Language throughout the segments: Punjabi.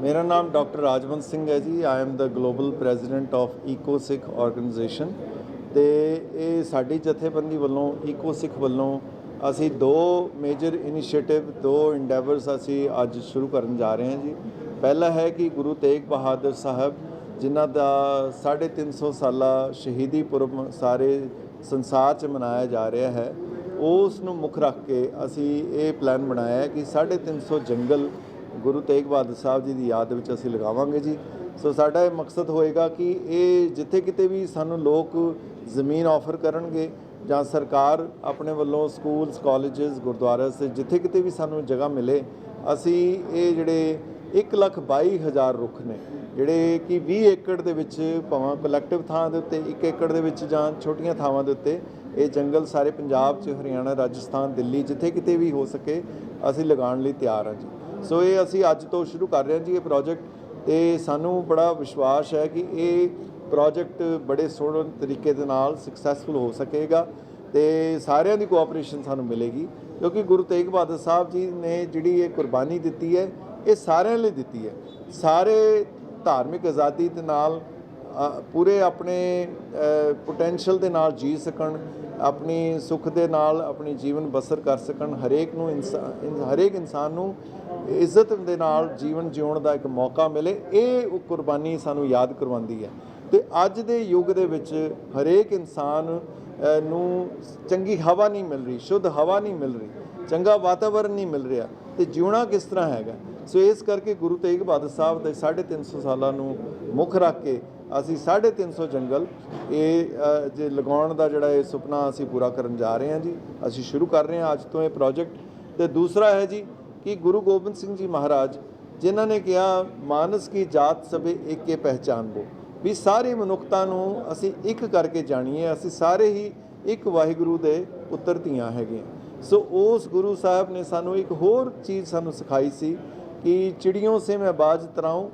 ਮੇਰਾ ਨਾਮ ਡਾਕਟਰ ਰਾਜਵੰਤ ਸਿੰਘ ਹੈ ਜੀ। I am the global president of eco Sikh organisation ਤੇ ਇਹ ਸਾਡੀ ਜਥੇਬੰਦੀ ਵੱਲੋਂ ਈਕੋ ਸਿੱਖ ਵੱਲੋਂ ਅਸੀਂ ਦੋ ਮੇਜਰ ਇਨੀਸ਼ੀਏਟਿਵ ਦੋ ਇੰਡੈਵਰਸ ਅਸੀਂ ਅੱਜ ਸ਼ੁਰੂ ਕਰਨ ਜਾ ਰਹੇ ਹਾਂ ਜੀ। ਪਹਿਲਾ ਹੈ ਕਿ ਗੁਰੂ ਤੇਗ ਬਹਾਦਰ ਸਾਹਿਬ, ਜਿਨ੍ਹਾਂ ਦਾ 350 ਸਾਲਾ ਸ਼ਹੀਦੀ ਪੁਰਬ ਸਾਰੇ ਸੰਸਾਰ 'ਚ ਮਨਾਇਆ ਜਾ ਰਿਹਾ ਹੈ, ਉਸ ਨੂੰ ਮੁੱਖ ਰੱਖ ਕੇ ਅਸੀਂ ਇਹ ਪਲਾਨ ਬਣਾਇਆ ਹੈ ਕਿ 350 ਜੰਗਲ ਗੁਰੂ ਤੇਗ ਬਹਾਦਰ ਸਾਹਿਬ ਜੀ ਦੀ ਯਾਦ ਵਿੱਚ ਅਸੀਂ ਲਗਾਵਾਂਗੇ ਜੀ। ਸੋ ਸਾਡਾ ਇਹ ਮਕਸਦ ਹੋਏਗਾ ਕਿ ਇਹ ਜਿੱਥੇ ਕਿਤੇ ਵੀ ਸਾਨੂੰ ਲੋਕ ਜ਼ਮੀਨ ਆਫਰ ਕਰਨਗੇ ਜਾਂ ਸਰਕਾਰ ਆਪਣੇ ਵੱਲੋਂ ਸਕੂਲਸ, ਕਾਲਜਸ ਗੁਰਦੁਆਰੇ ਸੇ ਜਿੱਥੇ ਕਿਤੇ ਵੀ ਸਾਨੂੰ ਜਗ੍ਹਾ ਮਿਲੇ, ਅਸੀਂ ਇਹ ਜਿਹੜੇ 122000 ਰੁੱਖ ਨੇ, ਜਿਹੜੇ ਕਿ 20 ਏਕੜ ਦੇ ਵਿੱਚ ਭਾਵੇਂ ਕਲੈਕਟਿਵ ਥਾਂ ਦੇ ਉੱਤੇ 1 ਏਕੜ ਦੇ ਵਿੱਚ ਜਾਂ ਛੋਟੀਆਂ ਥਾਵਾਂ ਦੇ ਉੱਤੇ ਇਹ ਜੰਗਲ ਸਾਰੇ ਪੰਜਾਬ 'ਚ, ਹਰਿਆਣਾ, ਰਾਜਸਥਾਨ, ਦਿੱਲੀ ਜਿੱਥੇ ਕਿਤੇ ਵੀ ਹੋ ਸਕੇ, ਅਸੀਂ ਲਗਾਉਣ ਲਈ ਤਿਆਰ ਹਾਂ ਜੀ। ਸੋ ਇਹ ਅਸੀਂ ਅੱਜ ਤੋਂ ਸ਼ੁਰੂ ਕਰ ਰਹੇ ਹਾਂ ਜੀ ਇਹ ਪ੍ਰੋਜੈਕਟ ਤੇ ਸਾਨੂੰ ਬੜਾ ਵਿਸ਼ਵਾਸ ਹੈ ਕਿ ਇਹ ਪ੍ਰੋਜੈਕਟ ਬੜੇ ਸੋਹਣੇ ਤਰੀਕੇ ਦੇ ਨਾਲ ਸਕਸੈਸਫੁਲ ਹੋ ਸਕੇਗਾ ਤੇ ਸਾਰਿਆਂ ਦੀ ਕੋਆਪਰੇਸ਼ਨ ਸਾਨੂੰ ਮਿਲੇਗੀ, ਕਿਉਂਕਿ ਗੁਰੂ ਤੇਗ ਬਹਾਦਰ ਸਾਹਿਬ ਜੀ ਨੇ ਜਿਹੜੀ ਇਹ ਕੁਰਬਾਨੀ ਦਿੱਤੀ ਹੈ, ਇਹ ਸਾਰਿਆਂ ਲਈ ਦਿੱਤੀ ਹੈ। ਸਾਰੇ ਧਾਰਮਿਕ ਆਜ਼ਾਦੀ ਦੇ ਨਾਲ ਪੂਰੇ ਆਪਣੇ ਪੋਟੈਂਸ਼ੀਅਲ ਦੇ ਨਾਲ ਜੀ ਸਕਣ, ਆਪਣੀ ਸੁੱਖ ਦੇ ਨਾਲ ਆਪਣੀ ਜੀਵਨ ਬਸਰ ਕਰ ਸਕਣ, ਹਰੇਕ ਨੂੰ ਇਨਸਾਨ ਹਰੇਕ ਇਨਸਾਨ ਨੂੰ ਇੱਜ਼ਤ ਦੇ ਨਾਲ ਜੀਵਨ ਜਿਉਣ ਦਾ ਇੱਕ ਮੌਕਾ ਮਿਲੇ, ਇਹ ਉਹ ਕੁਰਬਾਨੀ ਸਾਨੂੰ ਯਾਦ ਕਰਵਾਉਂਦੀ ਹੈ। ਤੇ ਅੱਜ ਦੇ ਯੁੱਗ ਦੇ ਵਿੱਚ ਹਰੇਕ ਇਨਸਾਨ ਨੂੰ ਚੰਗੀ ਹਵਾ ਨਹੀਂ ਮਿਲ ਰਹੀ, ਸ਼ੁੱਧ ਹਵਾ ਨਹੀਂ ਮਿਲ ਰਹੀ, ਚੰਗਾ ਵਾਤਾਵਰਣ ਨਹੀਂ ਮਿਲ ਰਿਹਾ, ਤੇ ਜਿਉਣਾ ਕਿਸ ਤਰ੍ਹਾਂ ਹੈਗਾ? ਸੋ ਇਸ ਕਰਕੇ ਗੁਰੂ ਤੇਗ ਬਹਾਦਰ ਸਾਹਿਬ ਦੇ 350 ਸਾਲਾਂ ਨੂੰ ਮੁੱਖ ਰੱਖ ਕੇ ਅਸੀਂ 350 ਜੰਗਲ, ਇਹ ਜੇ ਲਗਾਉਣ ਦਾ ਜਿਹੜਾ ਇਹ ਸੁਪਨਾ ਅਸੀਂ ਪੂਰਾ ਕਰਨ ਜਾ ਰਹੇ ਹਾਂ ਜੀ, ਅਸੀਂ ਸ਼ੁਰੂ ਕਰ ਰਹੇ ਹਾਂ ਅੱਜ ਤੋਂ ਇਹ ਪ੍ਰੋਜੈਕਟ ਤੇ ਦੂਸਰਾ ਹੈ ਜੀ ਕਿ ਗੁਰੂ ਗੋਬਿੰਦ ਸਿੰਘ ਜੀ ਮਹਾਰਾਜ, ਜਿਨ੍ਹਾਂ ਨੇ ਕਿਹਾ, ਮਾਨਸ ਕੀ ਜਾਤ ਸਭੇ ਏਕੇ ਪਹਿਚਾਨ ਬੋ ਵੀ ਸਾਰੀ ਮਨੁੱਖਤਾ ਨੂੰ ਅਸੀਂ ਇੱਕ ਕਰਕੇ ਜਾਣੀਏ, ਅਸੀਂ ਸਾਰੇ ਹੀ ਇੱਕ ਵਾਹਿਗੁਰੂ ਦੇ ਪੁੱਤਰ ਧੀਆਂ ਹੈਗੇ ਸੋ ਉਸ ਗੁਰੂ ਸਾਹਿਬ ਨੇ ਸਾਨੂੰ ਇੱਕ ਹੋਰ ਚੀਜ਼ ਸਾਨੂੰ ਸਿਖਾਈ ਸੀ ਕਿ ਚਿੜੀਆਂ ਸੇ ਮੈਂ ਬਾਜ ਤਰਾਉਂ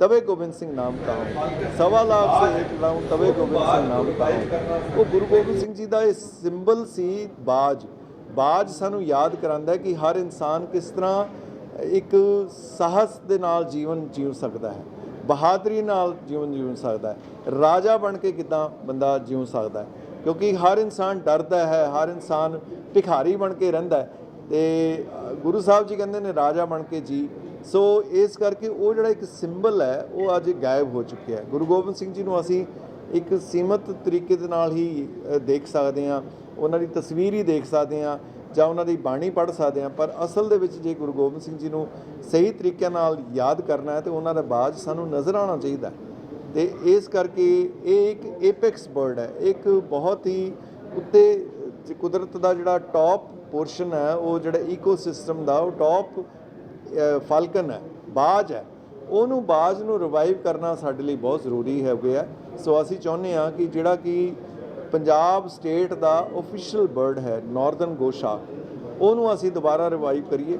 ਤਵੇ ਗੋਬਿੰਦ ਸਿੰਘ ਨਾਮ ਤਾਉ ਸਵਾ ਲਾਖ ਸੇ ਇੱਕ ਲਾਉਂ ਤਵੇ ਗੋਬਿੰਦ ਸਿੰਘ ਨਾਮ ਤਾਉ ਉਹ ਗੁਰੂ ਗੋਬਿੰਦ ਸਿੰਘ ਜੀ ਦਾ ਇਹ ਸਿੰਬਲ ਸੀ ਬਾਜ ਬਾਜ ਸਾਨੂੰ ਯਾਦ ਕਰਾਂਦਾ ਹੈ ਕਿ ਹਰ ਇਨਸਾਨ ਕਿਸ ਤਰ੍ਹਾਂ ਇੱਕ ਸਾਹਸ ਦੇ ਨਾਲ ਜੀਵਨ ਜੀਵ ਸਕਦਾ ਹੈ ਬਹਾਦਰੀ ਨਾਲ ਜੀਵਨ ਜੀਵ ਸਕਦਾ ਹੈ ਰਾਜਾ ਬਣ ਕੇ ਕਿਦਾਂ ਬੰਦਾ ਜੀਵ ਸਕਦਾ ਹੈ ਕਿਉਂਕਿ ਹਰ ਇਨਸਾਨ ਡਰਦਾ ਹੈ ਹਰ ਇਨਸਾਨ ਭਿਖਾਰੀ ਬਣ ਕੇ ਰਹਿੰਦਾ ਹੈ ਤੇ ਗੁਰੂ ਸਾਹਿਬ ਜੀ ਕਹਿੰਦੇ ਨੇ ਰਾਜਾ ਬਣ ਕੇ ਜੀ ਸੋ ਇਸ ਕਰਕੇ ਉਹ ਜਿਹੜਾ ਇੱਕ ਸਿੰਬਲ ਹੈ, ਉਹ ਅੱਜ ਗਾਇਬ ਹੋ ਚੁੱਕਿਆ ਹੈ ਗੁਰੂ ਗੋਬਿੰਦ ਸਿੰਘ ਜੀ ਨੂੰ ਅਸੀਂ ਇੱਕ ਸੀਮਤ ਤਰੀਕੇ ਦੇ ਨਾਲ ਹੀ ਦੇਖ ਸਕਦੇ ਹਾਂ, ਉਹਨਾਂ ਦੀ ਤਸਵੀਰ ਹੀ ਦੇਖ ਸਕਦੇ ਹਾਂ, ਜਾਂ ਉਹਨਾਂ ਦੀ ਬਾਣੀ ਪੜ੍ਹ ਸਕਦੇ ਹਾਂ, ਪਰ ਅਸਲ ਦੇ ਵਿੱਚ ਜੇ ਗੁਰੂ ਗੋਬਿੰਦ ਸਿੰਘ ਜੀ ਨੂੰ ਸਹੀ ਤਰੀਕੇ ਨਾਲ ਯਾਦ ਕਰਨਾ ਹੈ, ਤੇ ਉਹਨਾਂ ਦਾ ਬਾਜ ਸਾਨੂੰ ਨਜ਼ਰ ਆਉਣਾ ਚਾਹੀਦਾ ਹੈ। ਤੇ ਇਸ ਕਰਕੇ ਇਹ ਇੱਕ ਏਪੈਕਸ ਬਰਡ ਹੈ ਇੱਕ ਬਹੁਤ ਹੀ ਉੱਤੇ ਕੁਦਰਤ ਦਾ ਜਿਹੜਾ ਟੌਪ ਪੋਰਸ਼ਨ ਹੈ, ਉਹ ਜਿਹੜਾ ਈਕੋਸਿਸਟਮ ਦਾ, ਉਹ ਟੌਪ ਫਾਲਕਨ ਹੈ, ਬਾਜ ਹੈ, ਉਹਨੂੰ ਬਾਜ ਨੂੰ ਰਿਵਾਈਵ ਕਰਨਾ ਸਾਡੇ ਲਈ ਬਹੁਤ ਜ਼ਰੂਰੀ ਹੈ ਗਿਆ। ਸੋ ਅਸੀਂ ਚਾਹੁੰਦੇ ਹਾਂ ਕਿ ਜਿਹੜਾ ਕਿ ਪੰਜਾਬ ਸਟੇਟ ਦਾ ਆਫੀਸ਼ੀਅਲ ਬਰਡ ਹੈ ਨਾਰਦਰਨ ਗੋਸ਼ਾ ਉਹਨੂੰ ਅਸੀਂ ਦੁਬਾਰਾ ਰਿਵਾਈਵ ਕਰੀਏ,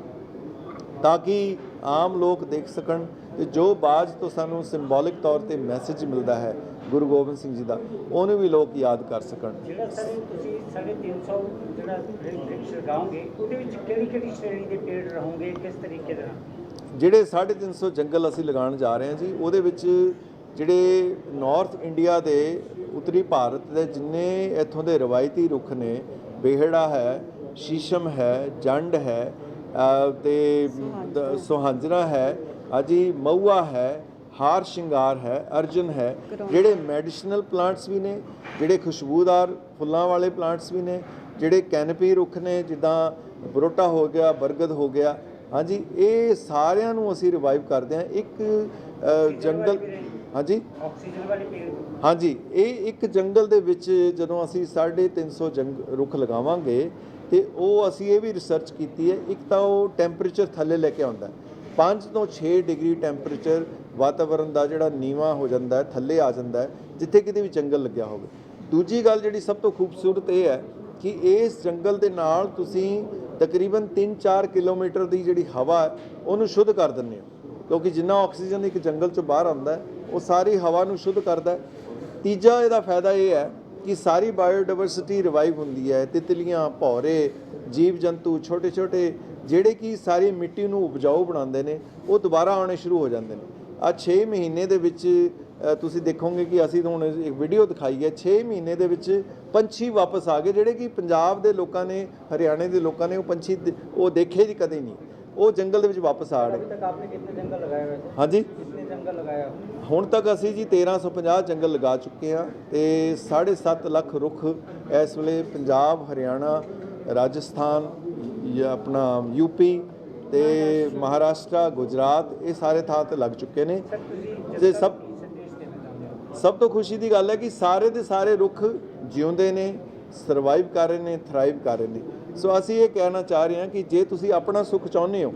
ਤਾਂ ਕਿ ਆਮ ਲੋਕ ਦੇਖ ਸਕਣ ਤੇ ਜੋ ਬਾਜ ਤੋਂ ਸਾਨੂੰ ਸਿੰਬੋਲਿਕ ਤੌਰ ਤੇ ਮੈਸੇਜ ਮਿਲਦਾ ਹੈ ਗੁਰੂ ਗੋਬਿੰਦ ਸਿੰਘ ਜੀ ਦਾ ਉਹਨੂੰ ਵੀ ਲੋਕ ਯਾਦ ਕਰ ਸਕਣ। ਜਿਹੜਾ ਸਰ ਤੁਸੀਂ 350 ਜਿਹੜਾ ਬ੍ਰਿਕਸ਼ ਲਗਾਓਗੇ ਉਹਦੇ ਵਿੱਚ ਕਿਹੜੀ ਕਿਹੜੀ ਸ਼੍ਰੇਣੀ ਦੇ ਪੇੜ ਰਹੋਗੇ ਕਿਸ ਤਰੀਕੇ ਦੇ ਨਾਲ? ਜਿਹੜੇ 350 ਜੰਗਲ ਅਸੀਂ ਲਗਾਉਣ ਜਾ ਰਹੇ ਹਾਂ ਜੀ ਉਹਦੇ ਵਿੱਚ ਜਿਹੜੇ ਨਾਰਥ ਇੰਡੀਆ ਦੇ ਉੱਤਰੀ ਭਾਰਤ ਦੇ ਜਿੰਨੇ ਇੱਥੋਂ ਦੇ ਰਵਾਇਤੀ ਰੁੱਖ ਨੇ ਬੇਹੜਾ ਹੈ ਸ਼ੀਸ਼ਮ ਹੈ ਜੰਡ ਹੈ ਤੇ ਸੁਹਾਂਜਣਾ ਹੈ ਅਜੀ ਮਊਆ ਹੈ ਹਾਰ ਸ਼ਿੰਗਾਰ ਹੈ ਅਰਜਨ ਹੈ ਜਿਹੜੇ ਮੈਡੀਸਿਨਲ ਪਲਾਂਟਸ ਵੀ ਨੇ ਜਿਹੜੇ ਖੁਸ਼ਬੂਦਾਰ ਫੁੱਲਾਂ ਵਾਲੇ ਪਲਾਂਟਸ ਵੀ ਨੇ ਜਿਹੜੇ ਕੈਨਪੀ ਰੁੱਖ ਨੇ ਜਿੱਦਾਂ ਬਰੋਟਾ ਹੋ ਗਿਆ ਬਰਗਦ ਹੋ ਗਿਆ। ਹਾਂਜੀ ਇਹ ਸਾਰਿਆਂ ਨੂੰ ਅਸੀਂ ਰਿਵਾਈਵ ਕਰਦੇ ਹਾਂ। ਇੱਕ ਜੰਗਲ ਹਾਂਜੀ। ਆਕਸੀਜਨ ਵਾਲੇ ਪੇੜ। ਹਾਂਜੀ ਇਹ ਇੱਕ ਜੰਗਲ ਦੇ ਵਿੱਚ ਜਦੋਂ ਅਸੀਂ 350 ਜੰਗ ਰੁੱਖ ਲਗਾਵਾਂਗੇ ਤੇ ਉਹ ਅਸੀਂ ਇਹ ਵੀ ਰਿਸਰਚ ਕੀਤੀ ਹੈ। ਇੱਕ ਤਾਂ ਉਹ ਟੈਂਪਰੇਚਰ ਥੱਲੇ ਲੈ ਕੇ ਆਉਂਦਾ। ਹੈ 5 ਤੋਂ 6 ਡਿਗਰੀ ਟੈਂਪਰੇਚਰ ਵਾਤਾਵਰਣ ਦਾ ਜਿਹੜਾ ਨੀਵਾ ਹੋ ਜਾਂਦਾ ਹੈ, ਥੱਲੇ ਆ ਜਾਂਦਾ ਹੈ, ਜਿੱਥੇ ਕਿਤੇ ਵੀ ਜੰਗਲ ਲੱਗਿਆ ਹੋਵੇ। ਦੂਜੀ ਗੱਲ ਜਿਹੜੀ ਸਭ ਤੋਂ ਖੂਬਸੂਰਤ ਇਹ ਹੈ ਕਿ ਇਸ ਜੰਗਲ ਦੇ ਨਾਲ ਤੁਸੀਂ ਤਕਰੀਬਨ 3-4 ਕਿਲੋਮੀਟਰ ਦੀ ਜਿਹੜੀ ਹਵਾ ਹੈ, ਉਹਨੂੰ ਸ਼ੁੱਧ ਕਰ ਦਿੰਦੇ ਹੋ। ਕਿਉਂਕਿ ਜਿੰਨਾ ਆਕਸੀਜਨ ਇੱਕ ਜੰਗਲ ਚੋਂ ਬਾਹਰ ਆਉਂਦਾ ਹੈ, ਉਹ ਸਾਰੀ ਹਵਾ ਨੂੰ ਸ਼ੁੱਧ ਕਰਦਾ ਹੈ। ਤੀਜਾ ਇਹਦਾ ਫਾਇਦਾ ਇਹ ਹੈ ਕਿ ਸਾਰੀ ਬਾਇਓਡਾਇਵਰਸਿਟੀ ਰਿਵਾਈਵ ਹੁੰਦੀ ਹੈ, ਤਿਤਲੀਆਂ, ਭੌਰੇ ਜੀਵ ਜੰਤੂ ਛੋਟੇ ਛੋਟੇ ਜਿਹੜੇ ਕਿ ਸਾਰੀ ਮਿੱਟੀ ਨੂੰ ਉਪਜਾਊ ਬਣਾਉਂਦੇ ਨੇ, ਉਹ ਦੁਬਾਰਾ ਆਉਣੇ ਸ਼ੁਰੂ ਹੋ ਜਾਂਦੇ ਨੇ। ਆ 6 ਮਹੀਨੇ ਦੇ ਵਿੱਚ ਤੁਸੀਂ ਦੇਖੋਗੇ ਕਿ ਅਸੀਂ ਹੁਣ ਇੱਕ ਵੀਡੀਓ ਦਿਖਾਈ ਹੈ 6 ਮਹੀਨੇ ਦੇ ਵਿੱਚ ਪੰਛੀ ਵਾਪਸ ਆ ਗਏ ਜਿਹੜੇ ਕਿ ਪੰਜਾਬ ਦੇ ਲੋਕਾਂ ਨੇ ਹਰਿਆਣੇ ਦੇ ਲੋਕਾਂ ਨੇ ਉਹ ਪੰਛੀ ਉਹ ਦੇਖੇ ਜੀ ਕਦੇ ਨਹੀਂ। ਉਹ ਜੰਗਲ ਦੇ ਵਿੱਚ ਵਾਪਸ ਆ ਰਹੇ ਤੱਕ ਆਪਨੇ ਹਾਂਜੀ? ਹੁਣ ਤੱਕ ਅਸੀਂ ਜੀ 1350 ਜੰਗਲ ਲਗਾ ਚੁੱਕੇ ਆ ਤੇ 7.5 ਲੱਖ ਰੁੱਖ ਇਸ ਵੇਲੇ ਪੰਜਾਬ ਹਰਿਆਣਾ ਰਾਜਸਥਾਨ ਜਾਂ ਆਪਣਾ ਯੂਪੀ ਤੇ ਮਹਾਰਾਸ਼ਟਰ ਗੁਜਰਾਤ ਇਹ ਸਾਰੇ ਥਾਂ ਤੇ ਲੱਗ ਚੁੱਕੇ ਨੇ। ਤੇ ਸਭ ਸਭ ਤੋਂ ਖੁਸ਼ੀ ਦੀ ਗੱਲ ਹੈ ਕਿ ਸਾਰੇ ਦੇ ਸਾਰੇ ਰੁੱਖ ਜਿਉਂਦੇ ਨੇ ਸਰਵਾਈਵ ਕਰ ਰਹੇ ਨੇ ਥਰਾਈਵ ਕਰ ਰਹੇ ਨੇ। ਸੋ ਅਸੀਂ ਇਹ ਕਹਿਣਾ ਚਾਹ ਰਹੇ ਹਾਂ ਕਿ ਜੇ ਤੁਸੀਂ ਆਪਣਾ ਸੁੱਖ ਚਾਹੁੰਦੇ ਹੋ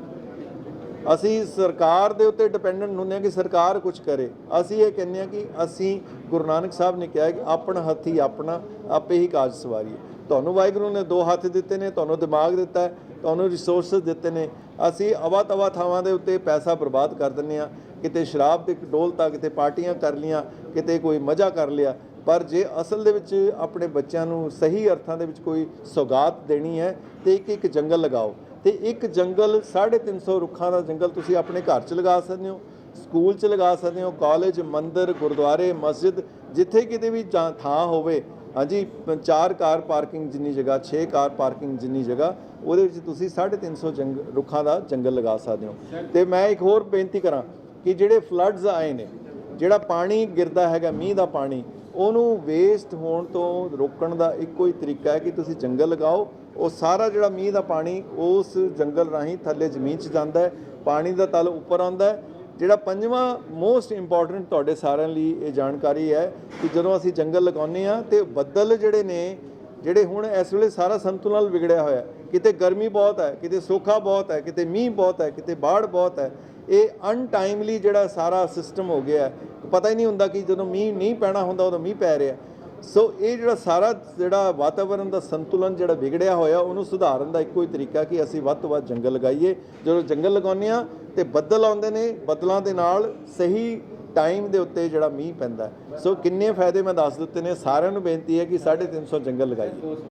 ਅਸੀਂ ਸਰਕਾਰ ਦੇ ਉੱਤੇ ਡਿਪੈਂਡੈਂਟ ਹੁੰਦੇ ਹਾਂ ਕਿ ਸਰਕਾਰ ਕੁਝ ਕਰੇ। ਅਸੀਂ ਇਹ ਕਹਿੰਦੇ ਹਾਂ ਕਿ ਅਸੀਂ ਗੁਰੂ ਨਾਨਕ ਸਾਹਿਬ ਨੇ ਕਿਹਾ ਕਿ ਆਪਣਾ ਹੱਥੀ ਆਪਣਾ ਆਪੇ ਹੀ ਕਾਜ ਸਵਾਰੀਏ। ਤੁਹਾਨੂੰ ਵਾਹਿਗੁਰੂ ਨੇ ਦੋ ਹੱਥ ਦਿੱਤੇ ਨੇ ਤੁਹਾਨੂੰ ਦਿਮਾਗ ਦਿੱਤਾ ਹੈ। ਤੁਹਾਨੂੰ ਰਿਸੋਰਸਸ ਦਿੱਤੇ ਨੇ। ਅਸੀਂ ਅਵਾ ਤਵਾ ਥਾਵਾਂ ਦੇ ਉੱਤੇ ਪੈਸਾ ਬਰਬਾਦ ਕਰ ਦਿੰਦੇ ਹਾਂ। ਕਿਤੇ ਸ਼ਰਾਬ ਤੇ ਡੋਲਤਾ ਕਿਤੇ ਪਾਰਟੀਆਂ ਕਰ ਲੀਆਂ ਕਿਤੇ ਕੋਈ ਮਜ਼ਾ ਕਰ ਲਿਆ। ਪਰ ਜੇ ਅਸਲ ਦੇ ਵਿੱਚ ਆਪਣੇ ਬੱਚਿਆਂ ਨੂੰ ਸਹੀ ਅਰਥਾਂ ਦੇ ਵਿੱਚ ਕੋਈ ਸੌਗਾਤ ਦੇਣੀ ਹੈ, ਤੇ ਇੱਕ ਇੱਕ ਜੰਗਲ ਲਗਾਓ। ਤੇ ਇੱਕ ਜੰਗਲ 350 ਰੁੱਖਾਂ ਦਾ ਜੰਗਲ ਤੁਸੀਂ ਆਪਣੇ ਘਰ 'ਚ ਲਗਾ ਸਕਦੇ ਹੋ, ਸਕੂਲ 'ਚ ਲਗਾ ਸਕਦੇ ਹੋ, ਕਾਲਜ, ਮੰਦਿਰ, ਗੁਰਦੁਆਰੇ, ਮਸਜਿਦ, ਜਿੱਥੇ ਕਿਤੇ ਵੀ ਜਾਂ ਥਾਂ ਹੋਵੇ ਹਾਂਜੀ, ਪ- ਚਾਰ ਕਾਰ ਪਾਰਕਿੰਗ ਜਿੰਨੀ ਜਗ੍ਹਾ 6 ਕਾਰ ਪਾਰਕਿੰਗ ਜਿੰਨੀ ਜਗ੍ਹਾ, ਉਹਦੇ ਵਿੱਚ ਤੁਸੀਂ 350 ਜੰਗ, ਰੁੱਖਾਂ ਦਾ ਜੰਗਲ ਲਗਾ ਸਕਦੇ ਹੋ। ਤੇ ਮੈਂ ਇੱਕ ਹੋਰ ਬੇਨਤੀ ਕਰਾਂ ਕਿ ਜਿਹੜੇ ਫਲੱਡਸ ਆਏ ਨੇ, ਜਿਹੜਾ ਪਾਣੀ ਗਿਰਦਾ ਹੈਗਾ, ਮੀਂਹ ਦਾ ਪਾਣੀ, ਉਹਨੂੰ ਵੇਸਟ ਹੋਣ ਤੋਂ ਰੋਕਣ ਦਾ ਇੱਕੋ ਹੀ ਤਰੀਕਾ ਹੈ ਕਿ ਤੁਸੀਂ ਜੰਗਲ ਲਗਾਓ। ਉਹ ਸਾਰਾ ਜਿਹੜਾ ਮੀਂਹ ਦਾ ਪਾਣੀ, ਉਸ ਜੰਗਲ ਰਾਹੀਂ ਥੱਲੇ ਜ਼ਮੀਨ 'ਚ ਜਾਂਦਾ ਹੈ, ਪਾਣੀ ਦਾ ਤਲ ਉੱਪਰ ਆਉਂਦਾ ਹੈ ਜਿਹੜਾ ਪੰਜਵਾਂ ਮੋਸਟ ਇੰਪੋਰਟੈਂਟ ਤੁਹਾਡੇ ਸਾਰਿਆਂ ਲਈ ਇਹ ਜਾਣਕਾਰੀ ਹੈ ਕਿ ਜਦੋਂ ਅਸੀਂ ਜੰਗਲ ਲਗਾਉਂਦੇ ਆ ਤੇ ਬੱਦਲ ਜਿਹੜੇ ਨੇ, ਜਿਹੜੇ ਹੁਣ ਇਸ ਵੇਲੇ ਸਾਰਾ ਸੰਤੁਲਨ ਵਿਗੜਿਆ ਹੋਇਆ ਕਿਤੇ ਗਰਮੀ ਬਹੁਤ ਹੈ, ਕਿਤੇ ਸੋਖਾ ਬਹੁਤ ਹੈ, ਕਿਤੇ ਮੀਂਹ ਬਹੁਤ ਹੈ, ਕਿਤੇ ਬਾੜ ਬਹੁਤ ਹੈ, ਇਹ ਅਨਟਾਈਮਲੀ ਜਿਹੜਾ ਸਾਰਾ ਸਿਸਟਮ ਹੋ ਗਿਆ ਪਤਾ ਹੀ ਨਹੀਂ ਹੁੰਦਾ ਕਿ ਜਦੋਂ ਮੀਂਹ ਨਹੀਂ ਪੈਣਾ ਹੁੰਦਾ, ਉਦੋਂ ਮੀਂਹ ਪੈ ਰਿਹਾ ਸੋ ਇਹ ਜਿਹੜਾ ਸਾਰਾ ਜਿਹੜਾ ਵਾਤਾਵਰਣ ਦਾ ਸੰਤੁਲਨ ਜਿਹੜਾ ਵਿਗੜਿਆ ਹੋਇਆ, ਉਹਨੂੰ ਸੁਧਾਰਨ ਦਾ ਇੱਕੋ ਹੀ ਤਰੀਕਾ ਕਿ ਅਸੀਂ ਵੱਧ ਤੋਂ ਵੱਧ ਜੰਗਲ ਲਗਾਈਏ। ਜਦੋਂ ਜੰਗਲ ਲਗਾਉਂਦੇ ਆ ਤੇ ਬੱਦਲ ਆਉਂਦੇ ਨੇ, ਬੱਦਲਾਂ ਦੇ ਨਾਲ ਸਹੀ ਟਾਈਮ ਦੇ ਉੱਤੇ ਜਿਹੜਾ ਮੀਂਹ ਪੈਂਦਾ। ਸੋ ਕਿੰਨੇ ਫਾਇਦੇ ਮੈਂ ਦੱਸ ਦਿੱਤੇ ਨੇ। ਸਾਰਿਆਂ ਨੂੰ ਬੇਨਤੀ ਹੈ ਕਿ 350 ਜੰਗਲ ਲਗਾਈਏ।